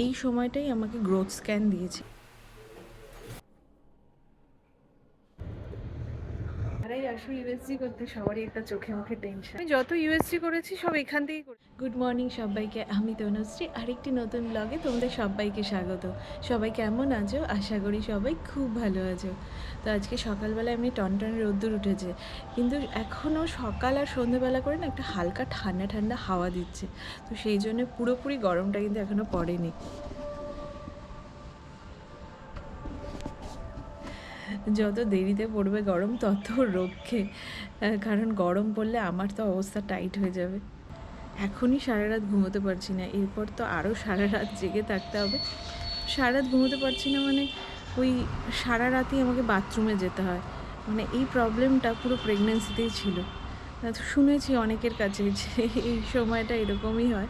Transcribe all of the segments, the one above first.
এই সময়টাই আমাকে গ্রোথ স্ক্যান দিয়েছে। যারাই ইউএসজি করতে সবারই একটা চোখে মুখে টেনশন আমি যত ইউএসজি করেছি, সব এখান থেকেই গুড মর্নিং সবাইকে, আমি তনুশ্রী। আরেকটি নতুন ব্লগে তোমাদের সবাইকে স্বাগত। সবাই কেমন আছো? আশা করি সবাই খুব ভালো আছো। তো আজকে সকালবেলা এমনি টনটন রোদ্দুর উঠেছে। কিন্তু এখনও সকাল আর সন্ধ্যেবেলা করে না একটা হালকা ঠান্ডা ঠান্ডা হাওয়া দিচ্ছে। তো সেই জন্য পুরোপুরি গরমটা কিন্তু এখনও পড়েনি। যত দেরিতে পড়বে গরম, তত রক্ষে। কারণ গরম পড়লে আমার তো অবস্থা টাইট হয়ে যাবে। এখনই সারা রাত ঘুমোতে পারছি না। এরপর তো আরও সারা রাত জেগে থাকতে হবে। সারা রাত ঘুমোতে পারছি না মানে ওই সারা রাতই আমাকে বাথরুমে যেতে হয়। মানে এই প্রবলেমটা পুরো প্রেগনেন্সিতেই ছিল। শুনেছি অনেকের কাছে যে এই সময়টা এরকমই হয়।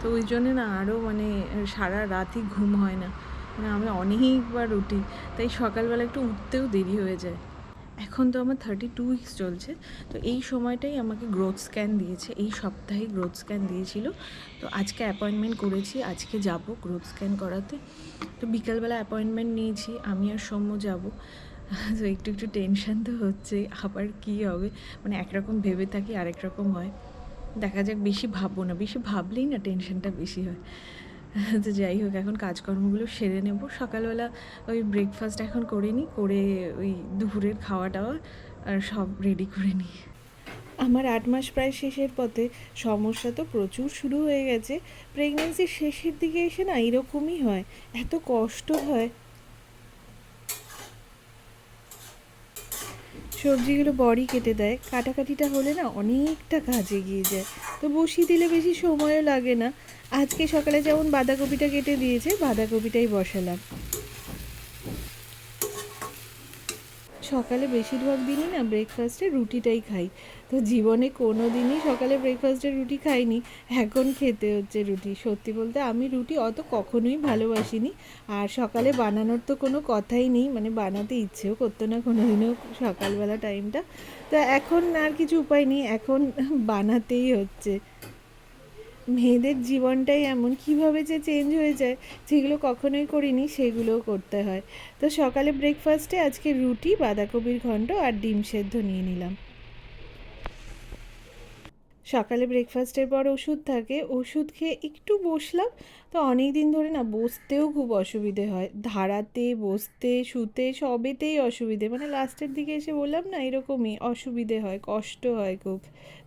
তো ওই জন্য না আরও মানে সারা রাতই ঘুম হয় না। মানে আমি অনেকবার উঠি, তাই সকালবেলা একটু উঠতেও দেরি হয়ে যায়। এখন তো আমার থার্টি টু উইকস চলছে, তো এই সময়টাই আমাকে গ্রোথ স্ক্যান দিয়েছে, এই সপ্তাহে গ্রোথ স্ক্যান দিয়েছিল। তো আজকে অ্যাপয়েন্টমেন্ট করেছি, আজকে যাব গ্রোথ স্ক্যান করাতে। তো বিকালবেলা অ্যাপয়েন্টমেন্ট নিয়েছি, আমি আর সৌম্য যাব। তো একটু একটু টেনশন তো হচ্ছে, আবার কী হবে? মানে একরকম ভেবে থাকি, আরেক রকম হয়। দেখা যাক, বেশি ভাববো না, বেশি ভাবলেই না টেনশনটা বেশি হয়। তো যাই হোক, এখন কাজকর্মগুলো সেরে নেব। সকালবেলা ওই ব্রেকফাস্ট এখন করে নিই, করে ওই দুপুরের খাওয়া টাওয়া আর সব রেডি করে নিই। আমার আট মাস প্রায় শেষের পথে, সমস্যা তো প্রচুর শুরু হয়ে গেছে। প্রেগনেন্সির শেষের দিকে এসে না এরকমই হয়, এত কষ্ট হয়। সবজিগুলো বড়ি কেটে দেয়, কাটাকাটিটা হলে না অনেকটা কাজ এগিয়ে যায়। তো বসিয়ে দিলে বেশি সময়ও লাগে না। আজকে সকালে যেমন বাঁধাকপিটা কেটে দিয়েছে, বাঁধাকপিটাই বসালাম। সকালে বেশিরভাগ দিনই না ব্রেকফাস্টে রুটিটাই খাই। তো জীবনে কোনো দিনই সকালে ব্রেকফাস্টে রুটি খাইনি, এখন খেতে হচ্ছে রুটি। সত্যি বলতে আমি রুটি অত কখনোই ভালোবাসিনি, আর সকালে বানানোর তো কোনো কথাই নেই মানে বানাতে ইচ্ছেও করতো না কোনো দিনও সকালবেলা টাইমটা তো এখন আর কিছু উপায় নেই, এখন বানাতেই হচ্ছে। মেয়েদের জীবনটাই এমন, কীভাবে যে চেঞ্জ হয়ে যায়, যেগুলো কখনোই করিনি সেগুলোও করতে হয়। তো সকালে ব্রেকফাস্টে আজকে রুটি, বাঁধাকপির ঘণ্ট আর ডিম সেদ্ধ নিয়ে নিলাম। সকালে ব্রেকফাস্টের পর ওষুধ থাকে, ওষুধ খেয়ে একটু বসলাম, তো অনেক দিন ধরে না বসতেও খুব অসুবিধে হয়। ধারাতে, বসতে, শুতে সবেতেই অসুবিধে। মানে লাস্টের দিকে এসে বললাম না, এরকমই অসুবিধে হয়, কষ্ট হয় খুব।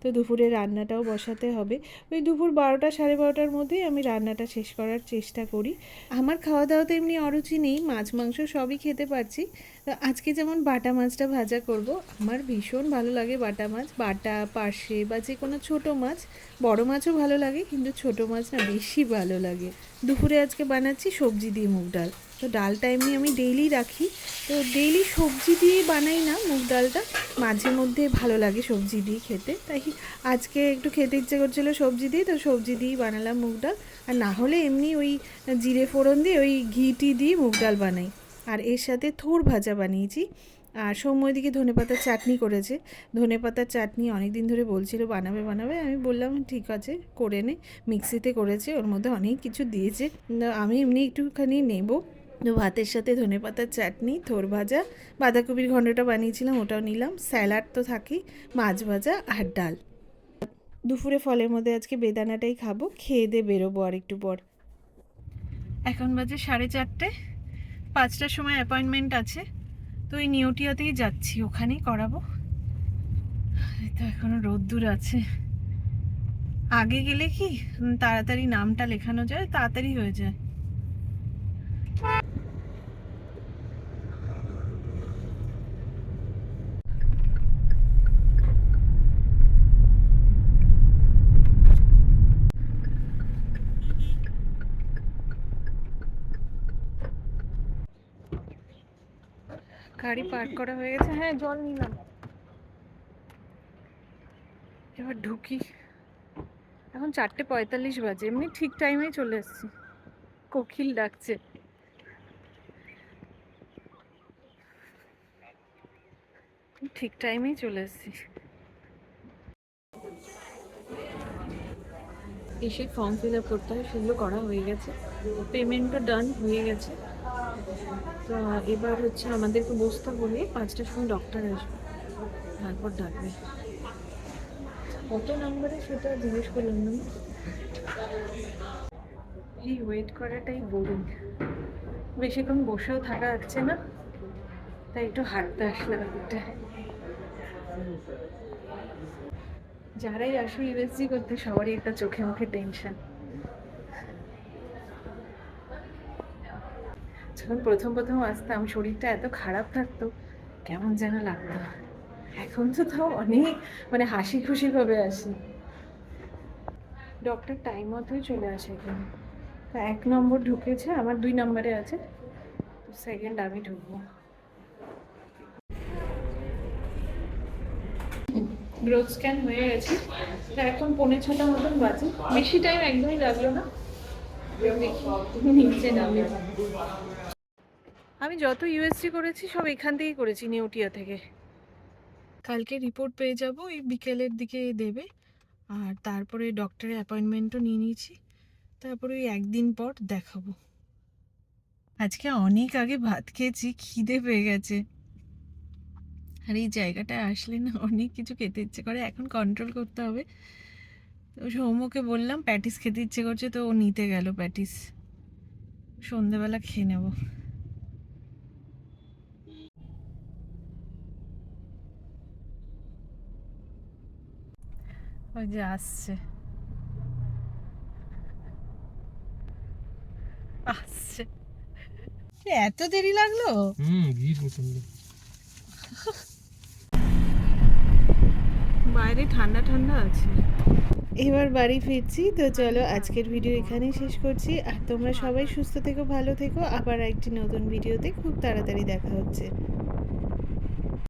তো দুপুরে রান্নাটাও বসাতে হবে। ওই দুপুর বারোটা, সাড়ে বারোটার মধ্যেই আমি রান্নাটা শেষ করার চেষ্টা করি। আমার খাওয়া দাওয়াতে এমনি অরুচি নেই, মাছ, মাংস সবই খেতে পারছি। তো আজকে যেমন বাটা মাছটা ভাজা করব, আমার ভীষণ ভালো লাগে বাটা মাছ। বাটা, পার্শে বা যে কোনো ছোটো মাছ, বড় মাছও ভালো লাগে, কিন্তু ছোটো মাছ না বেশি ভালো লাগে। দুপুরে আজকে বানাচ্ছি সবজি দিয়ে মুগ ডাল। তো ডালটা এমনি আমি ডেইলি রাখি। তো ডেইলি সবজি দিয়ে বানাই না মুগ ডালটা, মাঝে মধ্যে ভালো লাগে সবজি দিয়ে খেতে। তাই আজকে একটু খেতে ইচ্ছে করছিল সবজি দিয়ে, তো সবজি দিয়েই বানালাম মুগ ডাল। আর না হলে এমনি ওই জিরে ফোড়ন দিয়ে, ওই ঘিটি দিয়ে মুগ ডাল বানাই। আর এর সাথে থোর ভাজা বানিয়েছি। আর সৌম্য দিকে ধনেপাতার চাটনি করেছে। ধনেপাতার চাটনি অনেক দিন ধরে বলছিল, বানাবে বানাবে। আমি বললাম, ঠিক আছে, করে নে। মিক্সিতে করেছে, ওর মধ্যে অনেক কিছু দিয়েছে। আমি এমনি একটুখানি নেব। ভাতের সাথে ধনেপাতার চাটনি, থোর ভাজা, বাঁধাকপির ঘণ্টটা বানিয়েছিলাম, ওটাও নিলাম। স্যালাড তো থাকেই, মাছ ভাজা আর ডাল। দুপুরে ফলের মধ্যে আজকে বেদানাটাই খাব, খেয়ে দিয়ে বেরোবো আর একটু পর। এখন বাজে সাড়ে চারটে। পাঁচটার সময় অ্যাপয়েন্টমেন্ট আছে, তো ওই নিউটিয়াতেই যাচ্ছি, ওখানেই করাবো। এই তো এখনও রোদ্দুর আছে। আগে গেলে কি তাড়াতাড়ি নামটা লেখানো যায়, তাড়াতাড়ি হয়ে যায়। গাড়ি পার্ক করা হয়ে গেছে। হ্যাঁ জল নিলাম। এবার ঢুকি। এখন চারটে পঁয়তাল্লিশ বাজে, এমনি ঠিক টাইমেই চলে এসেছি। কোকিল ডাকছে। ঠিক টাইমেই চলে এসেছি। এসে ফর্ম ফিল আপ করতে হয়, সেগুলো করা হয়ে গেছে। পেমেন্টও ডান হয়ে গেছে। তো এবার হচ্ছে আমাদেরকে বসতে বলে পাঁচটার সময় ডক্টর আসবে। তারপর ডাকবে। কত নাম্বারে সেটা জিজ্ঞেস করলাম না। এই ওয়েট করাটাই বোরিং বেশিক্ষণ বসেও থাকা যাচ্ছে না, তাই একটু হাঁটতে আসলাম যারাই আসো ইউএসজি করতে সবারই একটা চোখে মুখে টেনশন যখন প্রথম প্রথম আসতাম, শরীরটা এত খারাপ থাকতো, কেমন যেন লাগতো। এখন তো তাও অনেক মানে হাসি খুশি ভাবে আসি। ডক্টর টাইম মতোই চলে আসে এখানে। তো এক নম্বর ঢুকেছে, আমার দুই নম্বরে আছে সেকেন্ড আমি ঢুকবো। গ্রোথ স্ক্যান হয়ে গেছে। তো এখন পৌনে ছটা মতন বাজে। বেশি টাইম একদমই লাগল না। আমি যত ইউএসজি করেছি, সব এখান থেকেই করেছি, নিউটিয়া থেকে। কালকে রিপোর্ট পেয়ে যাব, এই বিকেলের দিকে দেবে। আর তারপরে ডক্টরের অ্যাপয়েন্টমেন্টও নিয়ে নিয়েছি। তারপরে ওই একদিন পর দেখাবো। আজকে অনেক আগে ভাত খেয়েছি, খিদে পেয়ে গেছে। আর এই জায়গাটায় আসলে না অনেক কিছু খেতে ইচ্ছে করে, এখন কন্ট্রোল করতে হবে। তো সৌম্যকে বললাম প্যাটিস খেতে ইচ্ছে করছে তো ও নিতে গেল প্যাটিস। সন্ধেবেলা খেয়ে নেব। ওই যে আসছে। আসছে। এত দেরি লাগল? হুম বাইরে ঠান্ডা ঠান্ডা আছে। এবার বাড়ি ফিরছি। তো চলো আজকের ভিডিও এখানেই শেষ করছি। আর তোমরা সবাই সুস্থ থেকো, ভালো থেকো। আবার একটি নতুন ভিডিওতে খুব তাড়াতাড়ি দেখা হচ্ছে।